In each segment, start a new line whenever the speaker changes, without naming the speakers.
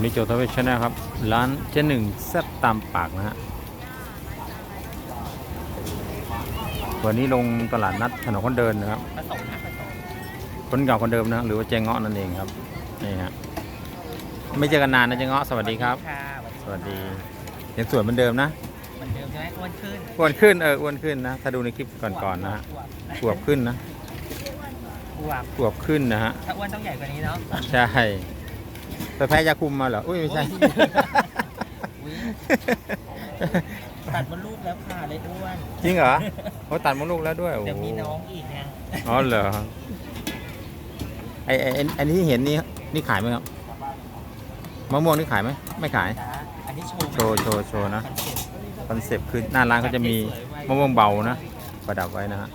วันนี้โจทวิชนะครับ ร้านเจ๊หนึ่งแซ่บตามปากนะฮะ วันนี้ลงตลาดนัดถนนคนเดินนะครับ
ผสมนะผสม
คนเก่าคนเดิมนะ หรือว่าเจงเงาะนั่นเองครับ นี่ฮะ ไม่เจอกันนานนะเจงเงาะ สวัสดีครับ
ค่ะ
สวัสดียังสวยเหมือนเดิมนะ
เหมือนเดิมใช่ไหมอ้วนขึ้น
อ้วนขึ้น เออ อ้วนขึ้นนะ ถ้าดูในคลิปก่อนๆนะฮะขวบขึ้นนะ
อวบ
ขวบขึ้นนะฮะ
ถ้าอ้วนต้องใหญ่กว่านี้เนาะ
ใช่ ไปแพ้ยาคุมมาเหรอ อุ้ยไม่ใช่
อุ๊ยตัดมดลูกแล้วค่ะเลยอ้วน
จริงเหรอเขาตัดมดลูกแล้วด้วยโอ้
เดี๋ยว
โห
มีน้องอีกไง
อ๋อเหรอไอไอไอ้อันนี้ที่เห็นนี่นี่ขายไหมครับมะม่วงนี่ขายไหมไม่ขาย
จ้าอันนี้โชว์
โชว์โชว์โชว์นะ
คอนเซ็ปต์
คอนเซปต์คือหน้าร้านเขาจะมีมะม่วงเบานะประดับไว้นะฮะ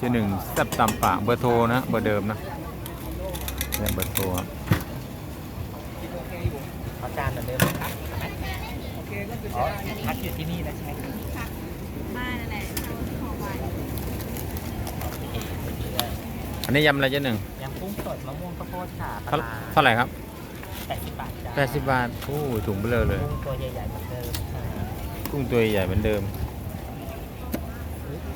ที่หนึ่งแซ่บตำปากเบอร์โทรนะเบอร์เดิมนะเนี่ยเบอร์โทรครับ
ขอจานเหมือนเดิมนะครับอ๋อพักอยู่ที่นี่แล้วใช่ไหมครับ
บ้านนั่นแหละขอไว้
อันนี้ยำอะไรเจ๊หนึ่ง
ยำกุ้งสดมะม่วงข้าวโพดค่ะป
เท่า
ลา
เท่าไหร่ครับ
แปดสิบบาทจ้า
แปดสิบบาทโอ้ถุงเบลอเลย
กุ้งตัวใหญ่ๆเหมือนเดิมค่ะ
กุ้งตัวใหญ่เหมือนเดิม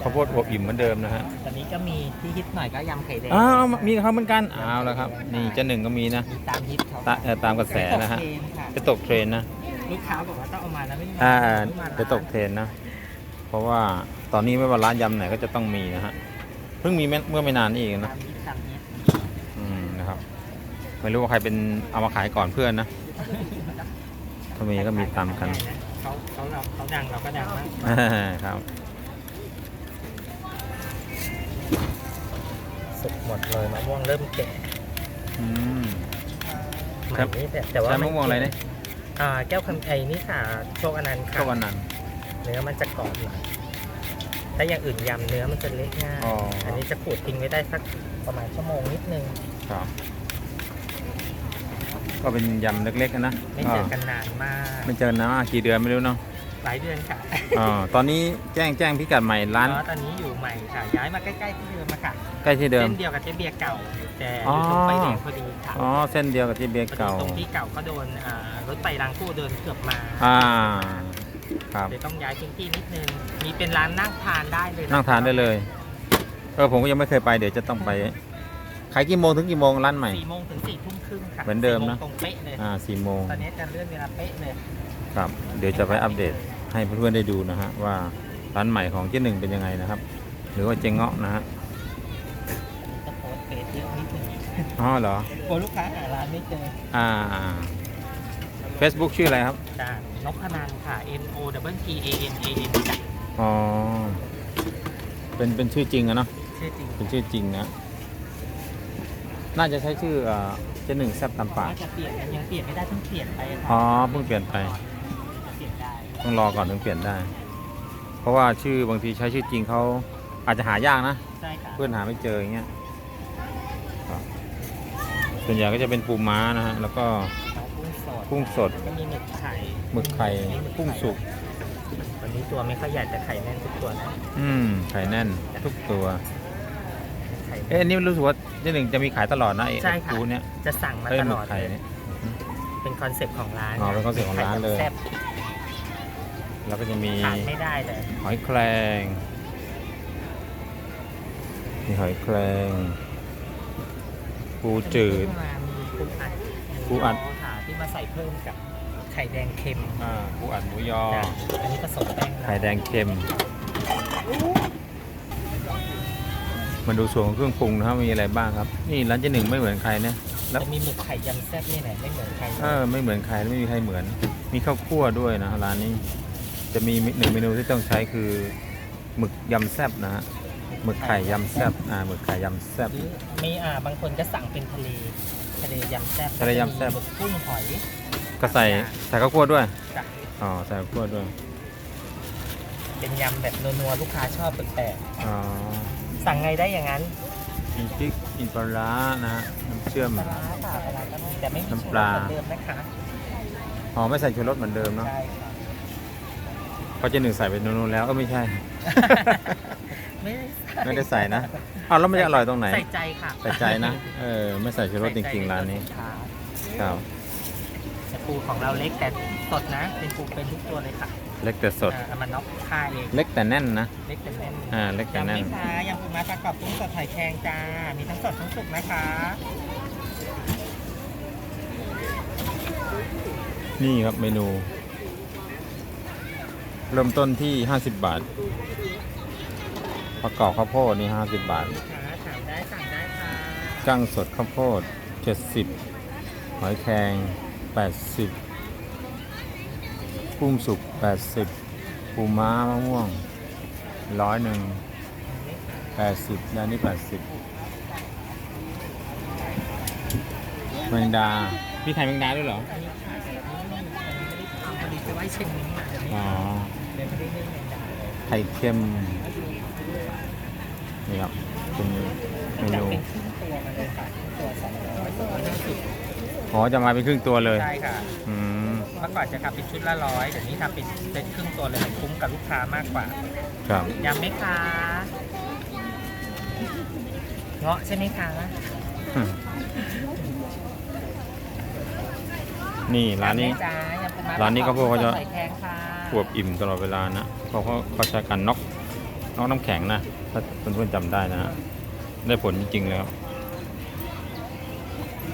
ข้าวโพดอบอิ่มเหมือนเดิมนะฮะ
ตอนนี้ก็มีที่ฮิตหน่อยก็ยำไข่แดง
อ้าวมีเขาเหมือนกันอ้าวแล้วครับ นี่เจ๊หนึ่งก็มีนะ
มีตามฮิตเขา
ตาเอ่อตามกระแสนะฮะ
ไปตกเทรนค่
จะตกเทรนนะ
ลูกค้าบอกว่าต้องเอามาแล้วไม่มี
อ่า
ไม่มา
จะตกเทรนนะ เพราะว่าตอนนี้ไม่ว่าร้านยำไหนก็จะต้องมีนะฮะ เพิ่งมีเมื่อเมื่อไม่นานนี่เองนะ
ตามฮิตตามฮิต
อืมนะครับ ไม่รู้ว่าใครเป็นเอามาขายก่อนเพื่อนนะถ้ามีก็มีตามกัน
เขาเขาเราเขาดังเราก็ดังมาก
ครับ
สุกหมดเลยมะม่วงเริ่มแก่
อืม
ให
ครับ
ม่นี่แต่แต่ว่า
ใช้มะม่วงอะไรเนี่ย
อ่าแก้วคำไอ้นี่ค่ะโชคอนันต์ค่ะ
ก็วันนั้น
เนื้อมันจะกรอบหน่อยถ้าอย่างอื่นยำเนื้อมันจะเละง่าย
อ๋ออั
อันนี้จะขูดทิ้งไว้ได้สักประมาณชั่วโมงนิดนึง
ครับ ก็เป็นยำเล็กๆนะ
ไม่เจอกันนานมาก
ไม่เจอนะกี่เดือนไม่รู้เนาะ
ห ลายเดือนค่ะ
อ๋อตอนนี้แจ้งแจ้งพิกัดใหม่ร้าน
อ๋อตอนนี้อยู่ใหม่ค่ะ ย้ายมาใกล้ๆที่เดิมมาค่ะ
ใกล้ที่เดิม
เส้นเดียวกับเจ๊เบียร์เก่า แต่อ
อ๋อ
ยู่ตรงไฟแดงพอดีค่ะ
อ๋อ เส้นเดียวกับที่เบียร์เก่า
ตรงที่เก่าเขาโดนอ่ารถไฟรางคู่เดินเกือบมา
อ่า ครับ
เลยต้องย้ายพื้นที่นิดนึง มีเป็นร้านนั่งทานได้เลยะ
นั่งทานได้เลย เออผมก็ยังไม่เคยไปเดี๋ยวจะต้องไป ขายกี่โมงถึงกี่โมงร้านใหม่
สี่โมงถึงสี่ทุ่มครึ่งค่ะ
เหมือนเดิมนะ
สี่โงตรงเป๊ะเลย
อ่าสี่โมง
ตอนนี้จะเลื่อนเวลาเป๊ะเลย
ครับ เดี๋ยวจะไปอัปเดต ให้เพื่อนๆได้ดูนะฮะว่าร้านใหม่ของเจ๊หนึ่งเป็นยังไงนะครับ หรือว่าเจ๊เงาะนะฮะ
อันนี้จะโพสต์เฟซเยอะนิดนึง
อ๋อเหรอ
กลัวลูกค้าหาร้านไม่เจอ
อ่า Facebook ชื่ออะไรครับ
จ้านพนันค่ะ N O W T A N A N จ้ะ
อ๋อเป็นเป็นชื่อจริงอะเนาะ
ชื่อจริง
เป็นชื่อจริงนะ น่าจะใช้ชื่อเอ่อเจ๊หนึ่งแซบตำปาก
ว่าจะเปลี่ยนยังเปลี่ยนไม่ได้เพิ่งเปลี่ยนไปค่ะ
อ๋อเพิ่งเปลี่ยนไป ต้องรอก่อนถึงเปลี่ยนได้ เพราะว่าชื่อบางทีใช้ชื่อจริงเขาอาจจะหายากนะ
ใช่ค่ะ
เพื่อนหาไม่เจออย่างเงี้ยครับส่วนใหญ่ก็จะเป็นปูม้านะฮะแล้วก็
กุ้งสด
กุ้งสด
ก็มีหมึกไข่
หมึกไข่กุ้งสุก
วันนี้ตัวไม่ค่อยใหญ่แต่ไข่แน่นทุกตัวนะ
อืมไข่แน่นทุกตัว
ไข่
เอ๊ะอันนี้รู้สึกว่าเจ๊หนึ่งจะมีขายตลอดนะไอ้
ใช่ค่ะ
ปูเนี้ย
จะสั่งมา
เอ้ย
ต
ห
ล
มึ
อกด
ไข่
เลย
เนี่ย
เป็นคอนเซ็ปต์ของร้าน
อ๋อเป็นคอนเซ็ปต์ของร้านเลย
ไข่แซ่บ
แล้วก็จะมี
ขาดไม่ได้เลย
หอยแครงมีหอยแครงปูจืด
มามีปูอัด
ปูอัด
ค่ะที่มาใส่เพิ่มกับไข่แดงเค็ม
อ่าปูอัดหมูยอ
จ้ะอันนี้ผสมแป้ง
ไข่แดงเค็ม มาดูส่วนของเครื่องปรุงนะครับมีอะไรบ้างครับ นี่ร้านเจ๊หนึ่งไม่เหมือนใครนะ แล้ว
จะมีหมึกไข่ยำแซ่บนี่แหละไม่เหมือนใคร
เออไม่เหมือนใครไม่มีใครเหมือน มีข้าวคั่วด้วยนะร้านนี้ จะมีหนึ่งเมนูที่ต้องใช้คือหมึกยำแซ่บนะฮะหมึกไข่ยำแซ่บอ่าหมึกไข่ยำแซ่บ
หรือมีอ่าบางคนก็สั่งเป็นทะเลทะเลยำแซ่บ
ทะเลยำแซ่บ
หมึกกุ้งหอย
ก็ใส่ใส่ข้าวคั่วด้วย
จ้ะ
อ๋อใส่ข้าวคั่วด้วย
เป็นยำแบบนัวๆลูกค้าชอบแปลก
อ๋อ
ๆสั่งไงได้อย่างนั้น
มีพริกอินปลาร้านะฮะน้ำเชื่อม
ปลาร้าค่ะปลาร้าก็มีแต่ไม่มี
น้ำ
ชู
ป
ร
ลา
สเหมือนเดิมนะคะ
อ๋อไม่ใส่ชูรสเหมือนเดิมเนาะ
ใช่ค่ะ
เพราะเจ๊หนึ่งใส่ไปนู่นๆแล้วก็ไม่ใช่
ไม่ได้ใส่
ไม่ได้ใส่นะอ้าวแล้วมันจะอร่อยตรงไหน
ใส่ใจค่ะ
ใส่ใจนะเออไม่ใส่ชูรสจริงๆร้านนี้
ใส่ใจ
ครับ
แต่ปูของเราเล็กแต่สดนะ เป็นปูเป็นทุกตัวเลยค่ะ
เล็กแต่สด
อ่าเอามาน็อกค่าเอง
เล็กแต่แน่นนะ
เล็กแต่แน่น
อ่าเล็กแต่
ยำไหม
แน่น
คะยำปูม้าปลากรอบกุ้งสดหอยแครงจ้ามีทั้งสดทั้งสุกนะคะ
นี่ครับเมนู เริ่มต้นที่ 50 บาท ประกอบข้าวโพดนี่ 50 บาท
ลูกค้าถามได้สั่งได้ค่ะ
กั้งสดข้าวโพด 70 หอยแครง 80 กุ้งสุก 80 ปูม้ามะม่วง ร้อยหนึ่ง 80 ด้านนี้ 80 แมงดา พี่ไทยแมงดาด้วยเหรอ
อันนี้ค่ะอันนี้ไม่ได้ทำพอดีจะไว้เชียงนี้มาเดี๋ยวนี้
อ๋อ
เลย ไม่ได้เล่นแมงดาเลย
ไข่เค็มนี่ครับเป็นเม
จะ
นู
เป็นครึ่งตัวมาเลยค่ะครึ่งตัวสองร้อยสองร้อยห้าสิบ
อ๋อจะมาเป็นครึ่งตัวเลย
ใช่ค่ะ
อืม
เมื่อก่อนจะทำเป็นชุดละร้อยเดี๋ยวนี้ทำเป็นเซ็ตครึ่งตัวเลยมันคุ้มกับลูกค้ามากกว่า
ครับ
ยำไหมคะเงาะใช่ไหมคะ
นี่ร้านนี้
ยำไหมจ๊ะยำปูม้
ร้านนี้ก็พวกเขาจะ
ใส่แพงค่ะ
ขวบอิ่มตลอดเวลานะเพราะเขาเขาใช้การน็อกน็อกน้ำแข็งนะถ้าเพื่อนๆจำได้นะ ได้ผลจริงๆแล้ว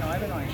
น้อยไปหน่อย